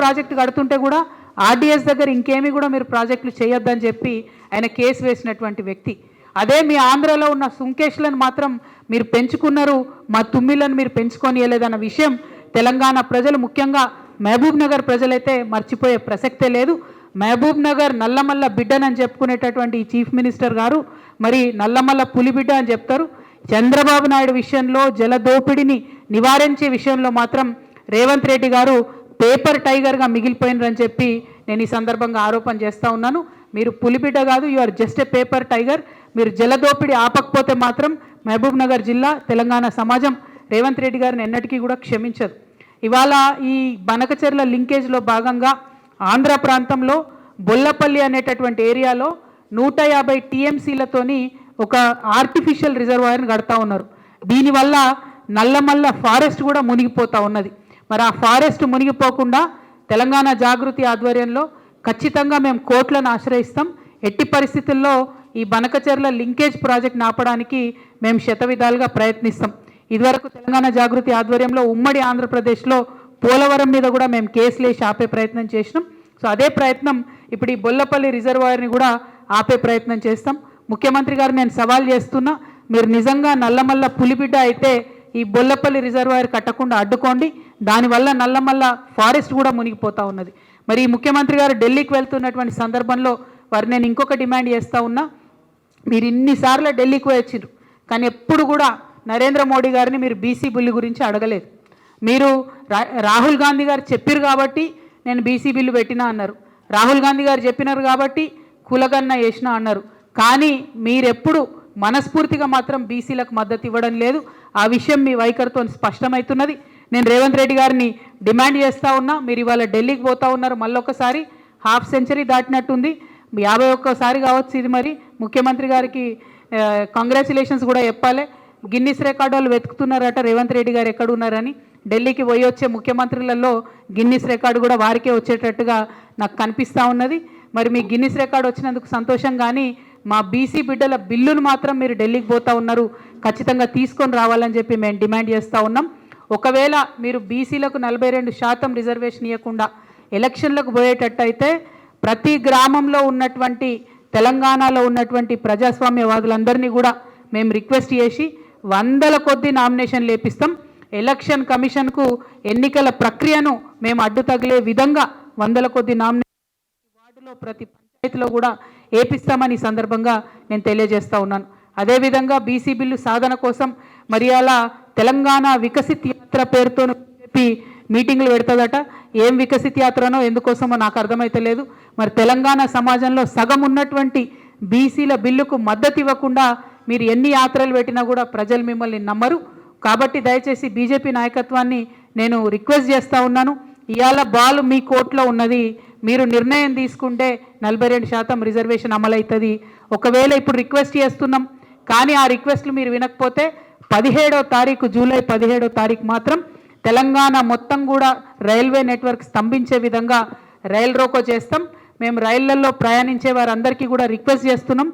Project కడుతుంటే కూడా RDS దగ్గర ఇంకేమీ కూడా మీరు ప్రాజెక్టులు చేయొద్దని చెప్పి ఆయన కేసు వేసినటువంటి వ్యక్తి. అదే మీ ఆంధ్రలో ఉన్న సుంకేష్లను మాత్రం మీరు పెంచుకున్నారు మా తుమ్మిలను మీరు పెంచుకోనియలేదన్న విషయం తెలంగాణ ప్రజలు ముఖ్యంగా మహబూబ్ నగర్ ప్రజలైతే మర్చిపోయే ప్రసక్తే లేదు. మహబూబ్ నగర్ నల్లమల్ల బిడ్డనని చెప్పుకునేటటువంటి చీఫ్ మినిస్టర్ గారు మరి నల్లమల్ల పులిబిడ్డ అని చెప్తారు. చంద్రబాబు నాయుడు విషయంలో జలదోపిడిని నివారించే విషయంలో మాత్రం రేవంత్ రెడ్డి గారు పేపర్ టైగర్గా మిగిలిపోయినరని చెప్పి నేను ఈ సందర్భంగా ఆరోపణ చేస్తూ ఉన్నాను. మీరు పులిబిడ్డ కాదు you are just a paper tiger మీరు జలదోపిడి ఆపకపోతే మాత్రం మహబూబ్ నగర్ జిల్లా తెలంగాణ సమాజం రేవంత్ రెడ్డి గారిని ఎన్నటికీ కూడా క్షమించదు. ఇవాళ ఈ బనకచెర్ల లింకేజ్లో భాగంగా ఆంధ్ర ప్రాంతంలో బొల్లపల్లి అనేటటువంటి ఏరియాలో నూట యాభై టీఎంసీలతోని ఒక ఆర్టిఫిషియల్ రిజర్వాయర్ని కడతా ఉన్నారు. దీనివల్ల నల్లమల్ల ఫారెస్ట్ కూడా మునిగిపోతూ ఉన్నది. మరి ఆ ఫారెస్ట్ మునిగిపోకుండా తెలంగాణ జాగృతి ఆధ్వర్యంలో ఖచ్చితంగా మేము కోర్టులను ఆశ్రయిస్తాం. ఎట్టి పరిస్థితుల్లో ఈ బనకచెర్ల లింకేజ్ ప్రాజెక్ట్ ఆపడానికి మేము శతవిధాలుగా ప్రయత్నిస్తాం. ఇదివరకు తెలంగాణ జాగృతి ఆధ్వర్యంలో ఉమ్మడి ఆంధ్రప్రదేశ్లో పోలవరం మీద కూడా మేము కేసులేసి ఆపే ప్రయత్నం చేసినాం. సో అదే ప్రయత్నం ఇప్పుడు ఈ బొల్లపల్లి రిజర్వాయర్ని కూడా ఆపే ప్రయత్నం చేస్తాం. ముఖ్యమంత్రి గారు నేను సవాల్ చేస్తున్నా మీరు నిజంగా నల్లమల్ల పులిబిడ్డ అయితే ఈ బొల్లపల్లి రిజర్వాయర్ కట్టకుండా అడ్డుకోండి. దానివల్ల నల్లమల్ల ఫారెస్ట్ కూడా మునిగిపోతూ ఉన్నది. మరి ముఖ్యమంత్రి గారు ఢిల్లీకి వెళ్తున్నటువంటి సందర్భంలో వారు నేను ఇంకొక డిమాండ్ చేస్తూ ఉన్నా మీరు ఇన్నిసార్లు ఢిల్లీకి వచ్చిండ్రు కానీ ఎప్పుడు కూడా నరేంద్ర మోడీ గారిని మీరు బీసీ బిల్లు గురించి అడగలేదు. మీరు రా- రాహుల్ గాంధీ గారు చెప్పారు కాబట్టి నేను బీసీ బిల్లు పెట్టినా అన్నారు. రాహుల్ గాంధీ గారు చెప్పినారు కాబట్టి కులగన్న వేసిన అన్నారు. కానీ మీరెప్పుడు మనస్ఫూర్తిగా మాత్రం బీసీలకు మద్దతు ఇవ్వడం లేదు. ఆ విషయం మీ వైఖరితో స్పష్టమవుతున్నది. నేను రేవంత్ రెడ్డి గారిని డిమాండ్ చేస్తూ ఉన్నా మీరు ఇవాళ ఢిల్లీకి పోతా ఉన్నారు మళ్ళొకసారి హాఫ్ సెంచరీ దాటినట్టుంది. యాభై ఒక్కసారి కావచ్చు ఇది మరి. ముఖ్యమంత్రి గారికి కంగ్రాచులేషన్స్ కూడా చెప్పాలి. గిన్నిస్ రికార్డు వాళ్ళు వెతుకుతున్నారట రేవంత్ రెడ్డి గారు ఎక్కడ ఉన్నారని ఢిల్లీకి పోయి వచ్చే ముఖ్యమంత్రులలో గిన్నిస్ రికార్డు కూడా వారికే వచ్చేటట్టుగా నాకు కనిపిస్తూ ఉన్నది. మరి మీ గిన్నిస్ రికార్డు వచ్చినందుకు సంతోషం కానీ మా బీసీ బిడ్డల బిల్లును మాత్రం మీరు ఢిల్లీకి పోతా ఉన్నారు. ఖచ్చితంగా తీసుకొని రావాలని చెప్పి మేము డిమాండ్ చేస్తూ ఉన్నాం. ఒకవేళ మీరు బీసీలకు నలభై రెండు శాతం రిజర్వేషన్ ఇవ్వకుండా ఎలక్షన్లకు పోయేటట్టయితే ప్రతి గ్రామంలో ఉన్నటువంటి తెలంగాణలో ఉన్నటువంటి ప్రజాస్వామ్యవాదులందరినీ కూడా మేము రిక్వెస్ట్ చేసి వందల కొద్ది నామినేషన్ లేపిస్తాం ఎలక్షన్ కమిషన్కు ఎన్నికల ప్రక్రియను మేము అడ్డు తగిలే విధంగా వందల కొద్ది నామినేషన్ వార్డులో ప్రతి పంచాయతీలో కూడా ఏపిస్తామని ఈ సందర్భంగా నేను తెలియజేస్తా ఉన్నాను. అదేవిధంగా బీసీ బిల్లు సాధన కోసం మరి అలా తెలంగాణ వికసిత్ యాత్ర పేరుతో బీజేపీ మీటింగ్లు పెడుతుందట. ఏం వికసిత్ యాత్రనో ఎందుకోసమో నాకు అర్థమైతలేదు మరి తెలంగాణ సమాజంలో సగం ఉన్నటువంటి బీసీల బిల్లుకు మద్దతు ఇవ్వకుండా మీరు ఎన్ని యాత్రలు పెట్టినా కూడా ప్రజలు మిమ్మల్ని నమ్మరు. కాబట్టి దయచేసి బీజేపీ నాయకత్వాన్ని నేను రిక్వెస్ట్ చేస్తూ ఉన్నాను. ఇవాళ బాల్ మీ కోర్టులో ఉన్నది. మీరు నిర్ణయం తీసుకుంటే నలభై రెండు శాతం రిజర్వేషన్ అమలవుతుంది. ఒకవేళ ఇప్పుడు రిక్వెస్ట్ చేస్తున్నాం కానీ ఆ రిక్వెస్ట్లు మీరు వినకపోతే పదిహేడో తారీఖు జూలై పదిహేడో తారీఖు మాత్రం తెలంగాణ మొత్తం కూడా రైల్వే నెట్వర్క్ స్తంభించే విధంగా రైల్ రోకో చేస్తాం. మేము రైళ్ళలో ప్రయాణించే వారందరికీ కూడా రిక్వెస్ట్ చేస్తున్నాం.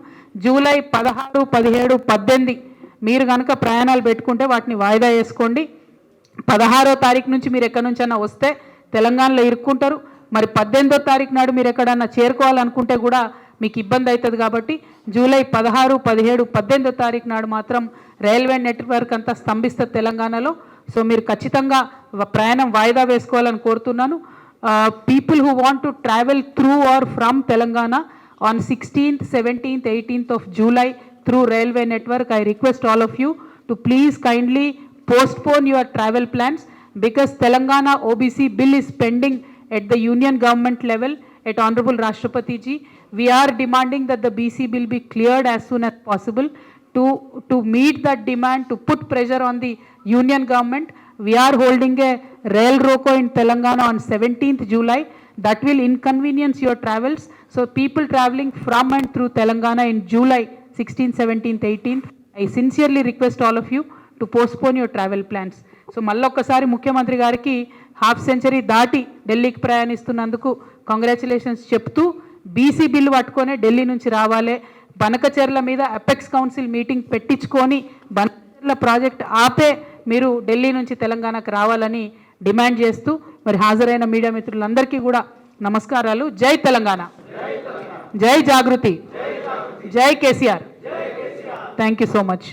జూలై పదహారు పదిహేడు పద్దెనిమిది మీరు కనుక ప్రయాణాలు పెట్టుకుంటే వాటిని వాయిదా వేసుకోండి. పదహారో తారీఖు నుంచి మీరు ఎక్కడి నుంచైనా వస్తే తెలంగాణలో ఇరుక్కుంటారు. మరి పద్దెనిమిదో తారీఖు నాడు మీరు ఎక్కడన్నా చేరుకోవాలనుకుంటే కూడా మీకు ఇబ్బంది అవుతుంది కాబట్టి జూలై పదహారు పదిహేడు పద్దెనిమిదో తారీఖు నాడు మాత్రం రైల్వే నెట్వర్క్ అంతా స్తంభిస్తుంది తెలంగాణలో. సో మీరు ఖచ్చితంగా ప్రయాణం వాయిదా వేసుకోవాలని కోరుతున్నాను. People who want to travel through or from Telangana on sixteenth seventeenth eighteenth of July through railway network I request all of you to please kindly postpone your travel plans because Telangana OBC bill is pending at the union government level at Honorable Rashtrapati ji. We are demanding that the BC bill be cleared as soon as possible. To, to meet that demand, to put pressure on the union government, we are holding a rail roko in Telangana on 17th July. That will inconvenience your travels. So people traveling from and through Telangana in July 16th, 17th, 18th, I sincerely request all of you to postpone your travel plans so మళ్ళొక్కసారి ముఖ్యమంత్రి గారికి half century దాటి ఢిల్లీకి ప్రయాణిస్తున్నందుకు congratulations చెప్తూ BC bill పట్టుకొని ఢిల్లీ నుంచి రావాలి. బనకచెర్ల మీద అపెక్స్ కౌన్సిల్ మీటింగ్ పెట్టించుకొని బనకచెర్ల ప్రాజెక్ట్ ఆపే మీరు ఢిల్లీ నుంచి తెలంగాణకు రావాలని డిమాండ్ చేస్తూ మరి హాజరైన మీడియా మిత్రులందరికీ కూడా నమస్కారాలు. జై తెలంగాణ. జై జాగృతి. జై KCR. Thank you so much